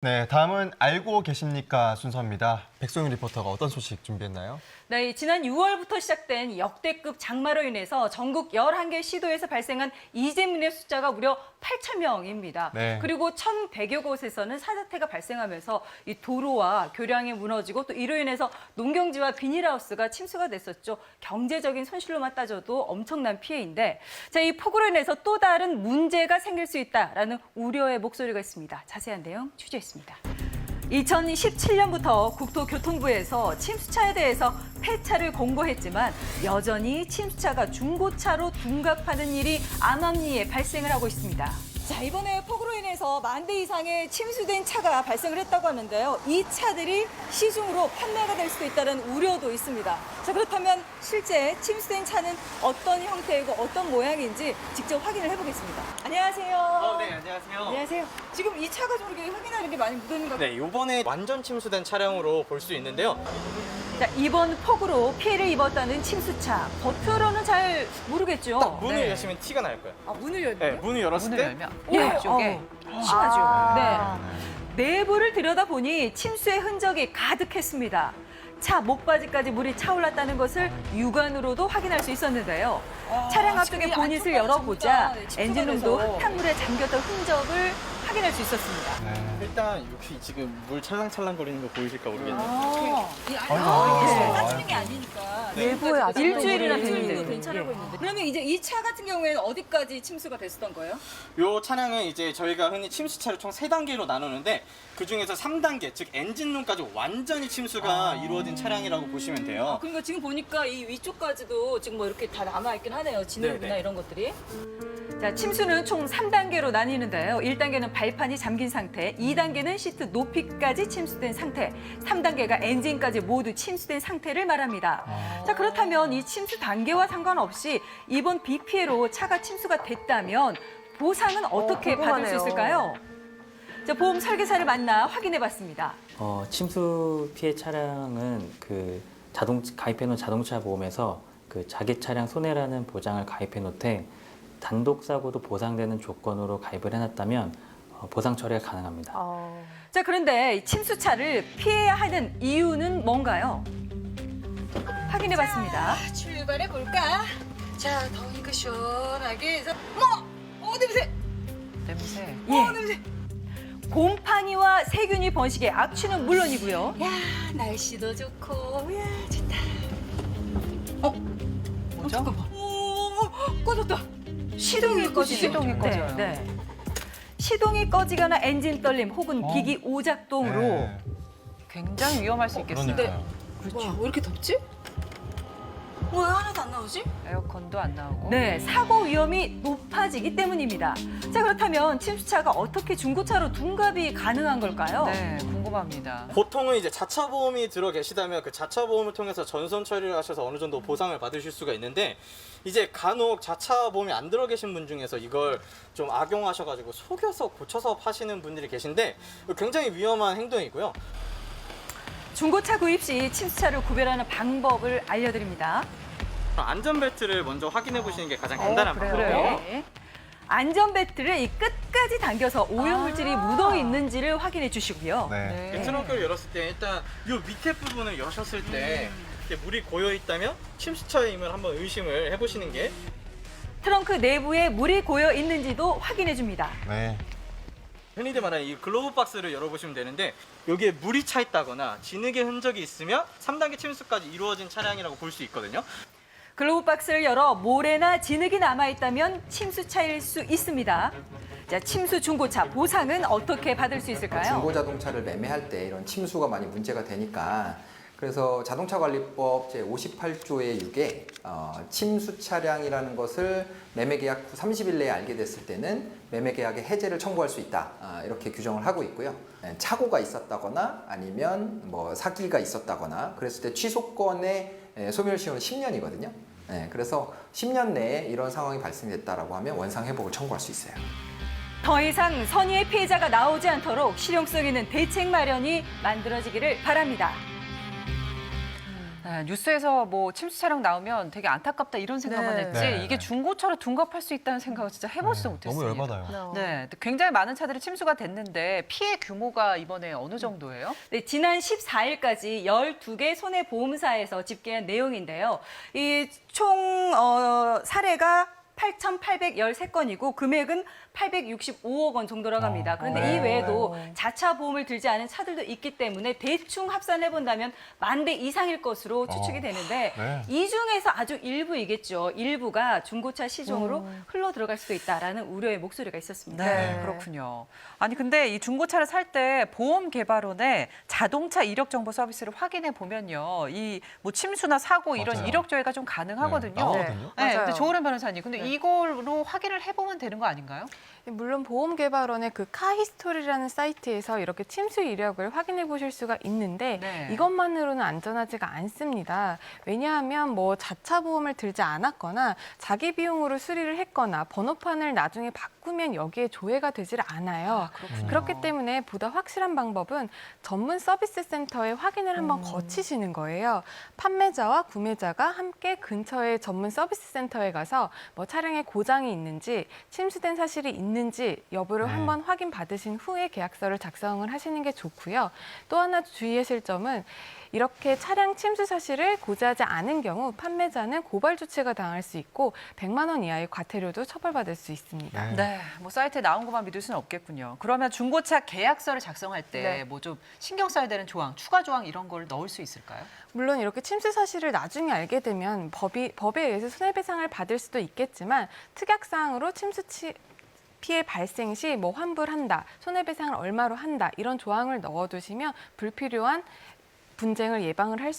네, 다음은 알고 계십니까 순서입니다. 백송윤 리포터가 어떤 소식 준비했나요? 네, 지난 6월부터 시작된 역대급 장마로 인해서 전국 11개 시도에서 발생한 이재민의 숫자가 무려 8천 명입니다. 네. 그리고 1,100여 곳에서는 사자태가 발생하면서 이 도로와 교량이 무너지고 또 이로 인해서 농경지와 비닐하우스가 침수가 됐었죠. 경제적인 손실로만 따져도 엄청난 피해인데 자, 이 폭우로 인해서 또 다른 문제가 생길 수 있다라는 우려의 목소리가 있습니다. 자세한 내용 취재했습니다. 2017년부터 국토교통부에서 침수차에 대해서 폐차를 공고했지만 여전히 침수차가 중고차로 둔갑하는 일이 암암리에 발생을 하고 있습니다. 자, 이번에 폭우로 인해서 만 대 이상의 침수된 차가 발생을 했다고 하는데요. 이 차들이 시중으로 판매가 될 수도 있다는 우려도 있습니다. 자, 그렇다면 실제 침수된 차는 어떤 형태이고 어떤 모양인지 직접 확인을 해보겠습니다. 안녕하세요. 어, 네, 안녕하세요. 안녕하세요. 지금 이 차가 좀 이렇게 흙이나 이렇게 많이 묻어있는 것 같아요. 네, 요번에 완전 침수된 차량으로 볼 수 있는데요. 자, 이번 폭우로 피해를 입었다는 침수차. 겉으로는 잘 모르겠죠. 딱 문을 네. 여시면 티가 날 거예요. 아, 문을 열면. 네, 문을 열었을 문을 때 열면 예, 이쪽에 어, 심하죠. 아. 네. 내부를 들여다보니 침수의 흔적이 가득했습니다. 차 목바지까지 물이 차올랐다는 것을 육안으로도 확인할 수 있었는데요. 차량 앞쪽에 지금 이 보닛을 열어보자 네, 엔진룸도. 흙탕물에 잠겼던 흔적을 확인할 수 있었습니다. 네. 일단 여기 지금 물 찰랑찰랑 거리는 거 보이실까 모르겠네요. 아, 이 아이고, 안에 아이고. 따지는 게 아니니까. 내부에 아직도 일주일이나 됐는데 있는데. 괜찮다고 했는데. 그러면 이제 이 차 같은 경우에는 어디까지 침수가 됐었던 거예요? 요 차량은 이제 저희가 흔히 침수차를 총 세단계로 나누는데 그 중에서 3단계, 즉 엔진룸까지 완전히 침수가 이루어진 차량이라고 보시면 아, 돼요. 그러니까 지금 보니까 이 위쪽까지도 지금 뭐 이렇게 다 남아 있긴 하네요. 진흙이나 네네. 이런 것들이. 자, 침수는 총 3단계로 나뉘는데요. 1단계는 발판이 잠긴 상태, 2단계는 시트 높이까지 침수된 상태, 3단계가 엔진까지 모두 침수된 상태를 말합니다. 자, 그렇다면 이 침수 단계와 상관없이 이번 비 피해로 차가 침수가 됐다면 보상은 어떻게 받을 수. 있을까요? 자, 보험 설계사를 만나 확인해 봤습니다. 어, 침수 피해 차량은 그 자동 가입해 놓은 자동차 보험에서 그 자기 차량 손해라는 보장을 가입해 놓되 단독 사고도 보상되는 조건으로 가입을 해놨다면 어, 보상 처리가 가능합니다. 어, 자, 그런데 이 침수차를 피해야 하는 이유는 뭔가요? 확인해 봤습니다. 출발해 볼까? 자, 더우니까 시원하게 해서 뭐? 어 냄새! 냄새. 예. 곰팡이와 세균이 번식의 악취는 물론이고요. 야, 날씨도 좋고, 야, 좋다. 어? 뭐죠? 잠깐만. 오, 꺼졌다. 시동이 꺼지죠. 시동이 꺼져요. 네, 네. 시동이 꺼지거나 엔진 떨림 혹은 어. 기기 오작동으로 네. 굉장히 위험할 수 있겠어요. 그러니까요. 와, 왜 이렇게 덥지? 왜 하나도 안 나오지? 에어컨도 안 나오고. 네, 사고 위험이 높아지기 때문입니다. 자, 그렇다면 침수차가 어떻게 중고차로 둔갑이 가능한 걸까요? 네, 궁금합니다. 보통은 이제 자차 보험이 들어 계시다면 그 자차 보험을 통해서 전선 처리를 하셔서 어느 정도 보상을 받으실 수가 있는데 이제 간혹 자차 보험이 안 들어 계신 분 중에서 이걸 좀 악용하셔가지고 속여서 고쳐서 파시는 분들이 계신데 굉장히 위험한 행동이고요. 중고차 구입 시 침수차를 구별하는 방법을 알려드립니다. 안전벨트를 먼저 확인해 보시는 게 가장 간단한 그래요? 방법이에요. 네. 안전벨트를 이 끝까지 당겨서 오염물질이 아. 묻어 있는지를 확인해 주시고요. 네. 네. 트렁크를 열었을 때 일단 이 밑에 부분을 여셨을 때 이렇게 물이 고여 있다면 침수차임을 한번 의심을 해보시는 게 트렁크 내부에 물이 고여 있는지도 확인해 줍니다. 네. 흔히들 말하는 이 글로브 박스를 열어보시면 되는데 여기에 물이 차 있다거나 진흙의 흔적이 있으면 3단계 침수까지 이루어진 차량이라고 볼 수 있거든요. 글로브 박스를 열어 모래나 진흙이 남아 있다면 침수차일 수 있습니다. 자, 침수 중고차 보상은 어떻게 받을 수 있을까요? 중고 자동차를 매매할 때 이런 침수가 많이 문제가 되니까 그래서 자동차관리법 제 58조의 6에 어, 침수 차량이라는 것을 매매 계약 후 30일 내에 알게 됐을 때는 매매 계약의 해제를 청구할 수 있다 아, 이렇게 규정을 하고 있고요. 예, 착오가 있었다거나 아니면 뭐 사기가 있었다거나 그랬을 때 취소권의 예, 소멸시효는 10년이거든요. 예, 그래서 10년 내에 이런 상황이 발생됐다라고 하면 원상 회복을 청구할 수 있어요. 더 이상 선의의 피해자가 나오지 않도록 실용성 있는 대책 마련이 만들어지기를 바랍니다. 네, 뉴스에서 뭐 침수 차량 나오면 되게 안타깝다 이런 생각만 네. 했지 네, 이게 네. 중고차로 둔갑할 수 있다는 생각을 진짜 해보지도 네, 못했어요. 너무 열받아요. 네, 굉장히 많은 차들이 침수가 됐는데 피해 규모가 이번에 어느 정도예요? 네, 지난 14일까지 12개 손해보험사에서 집계한 내용인데요. 이총 어, 사례가 8,813건이고 금액은 865억 원 정도라고 합니다. 그런데 네. 이 외에도 자차 보험을 들지 않은 차들도 있기 때문에 대충 합산해 본다면 만 대 이상일 것으로 추측이 어. 되는데 네. 이 중에서 아주 일부이겠죠. 일부가 중고차 시중으로 음. 흘러 들어갈 수도 있다라는 우려의 목소리가 있었습니다. 네. 그렇군요. 아니 근데 이 중고차를 살 때 보험 개발원에 자동차 이력 정보 서비스를 확인해 보면요, 이 뭐 침수나 사고 이런 맞아요. 이력 조회가 좀 가능하거든요. 네, 나오거든요. 네, 맞아요. 근데 조은현 변호사님, 근데 이걸로 확인을 해보면 되는 거 아닌가요? 물론 보험개발원의 그 카히스토리라는 사이트에서 이렇게 침수 이력을 확인해 보실 수가 있는데 네. 이것만으로는 안전하지가 않습니다. 왜냐하면 뭐 자차 보험을 들지 않았거나 자기 비용으로 수리를 했거나 번호판을 나중에 바꾸면 여기에 조회가 되질 않아요. 그렇기 때문에 보다 확실한 방법은 전문 서비스 센터에 확인을 한번 거치시는 거예요. 판매자와 구매자가 함께 근처의 전문 서비스 센터에 가서 뭐 차 량에 고장이 있는지 침수된 사실이 있는지 여부를 네. 한번 확인 받으신 후에 계약서를 작성을 하시는 게 좋고요. 또 하나 주의하실 점은 이렇게 차량 침수 사실을 고지하지 않은 경우 판매자는 고발 조치가 당할 수 있고 100만 원 이하의 과태료도 처벌받을 수 있습니다. 네. 네, 뭐 사이트에 나온 것만 믿을 수는 없겠군요. 그러면 중고차 계약서를 작성할 때 네. 뭐좀 신경 써야 되는 조항, 추가 조항 이런 걸 넣을 수 있을까요? 물론 이렇게 침수 사실을 나중에 알게 되면 법이, 법에 의해서 손해배상을 받을 수도 있겠 지만 특약사항으로 침수 치, 피해 발생 시 뭐 환불한다, 손해배상을 얼마로 한다 이런 조항을 넣어두시면 불필요한 분쟁을 예방을 할 수